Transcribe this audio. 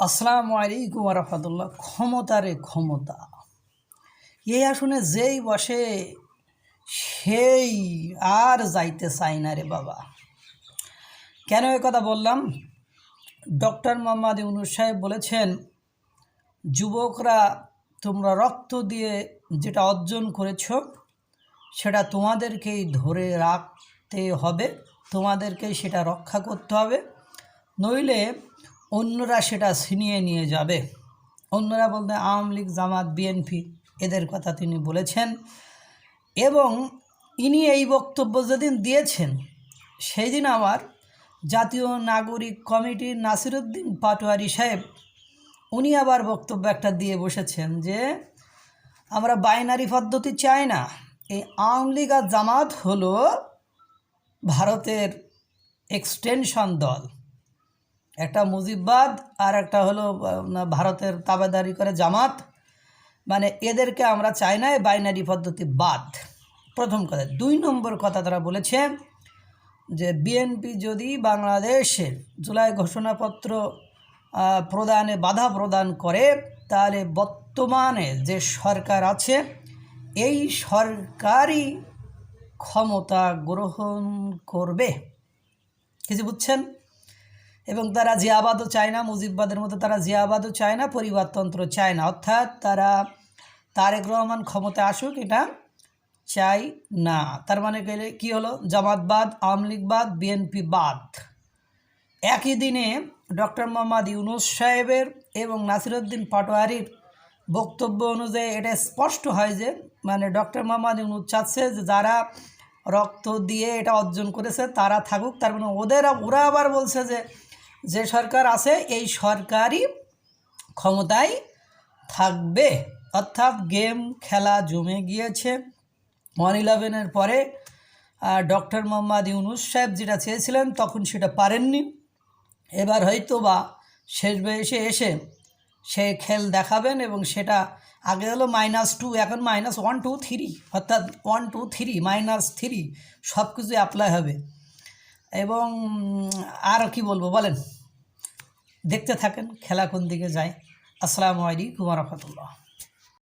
আসসালামু আলাইকুম রহমতুল্লাহ। ক্ষমতা রে ক্ষমতা। এই আসনে যেই বসে, সেই আর যাইতে চাই না রে বাবা। কেন এ কথা বললাম? ডক্টর মোহাম্মদ ইউনুস সাহেব বলেছেন, যুবকরা তোমরা রক্ত দিয়ে যেটা অর্জন করেছ, সেটা তোমাদেরকেই ধরে রাখতে হবে, তোমাদেরকেই সেটা রক্ষা করতে হবে। নইলে অন্যরা সেটা ছিনিয়ে নিয়ে যাবে। অন্যরা বলতে আওয়ামী লীগ, জামাত, বিএনপি, এদের কথা তিনি বলেছেন। এবং ইনি এই বক্তব্য যেদিন দিয়েছেন সেই দিন আমার জাতীয় নাগরিক কমিটির নাসিরুদ্দিন পাটোয়ারি সাহেব, উনি আবার বক্তব্য একটা দিয়ে বসেছেন যে, আমরা বাইনারি পদ্ধতি চাই না। এই আওয়ামী লীগ আর জামাত হলো ভারতের এক্সটেনশন দল। একটা মুজিববাদ আর একটা হলো ভারতের তাবেদারি করে জামাত। মানে এদেরকে আমরা চাই না বাইনারি পদ্ধতি বাদ। প্রথম কথা, দুই নম্বর কথা তারা বলেছে যে বিএনপি যদি বাংলাদেশের জুলাই ঘোষণাপত্র প্রদানে বাধা প্রদান করে, তাহলে বর্তমানে যে সরকার আছে, এই সরকারই ক্ষমতা গ্রহণ করবে। কিছু বুঝছেন? এবং তারা জিয়াবাদও চায় না, মুজিববাদের মতো তারা জিয়াবাদও চায় না, পরিবারতন্ত্র চায় না। অর্থাৎ তারা তারেক রহমান ক্ষমতায় আসুক, এটা চাই না। তার মানে গেলে কী হলো? জামাতবাদ আওয়ামী লীগবাদ বিএনপি বাদ একই দিনে ডক্টর মোহাম্মদ ইউনুস সাহেবের এবং নাসিরুদ্দিন পাটোয়ারির বক্তব্য অনুযায়ী এটা স্পষ্ট হয় যে মানে ডক্টর মোহাম্মদ ইউনুস চাচ্ছে যে যারা রক্ত দিয়ে এটা অর্জন করেছে, তারা থাকুক। তার মানে ওদের, ওরা আবার বলছে যে যে সরকার আছে, এই সরকারই ক্ষমতায় থাকবে। অর্থাৎ গেম, খেলা জমে গিয়েছে। ওয়ান ইলেভেনের পরে ডক্টর মোহাম্মদ ইউনুস সাহেব যেটা চেয়েছিলেন, তখন সেটা পারেননি। এবার হয়তো বা শেষ বয়সে এসে সে খেল দেখাবেন এবং সেটা আগে হলো মাইনাস টু এখন মাইনাস ওয়ান টু থ্রি অর্থাৎ one two three minus three সব কিছু অ্যাপ্লাই হবে। এবং আর কি বলব বলেন? দেখতে থাকেন খেলা কোন দিকে যায়। আসসালামু আলাইকুম রহমতুল্লাহ।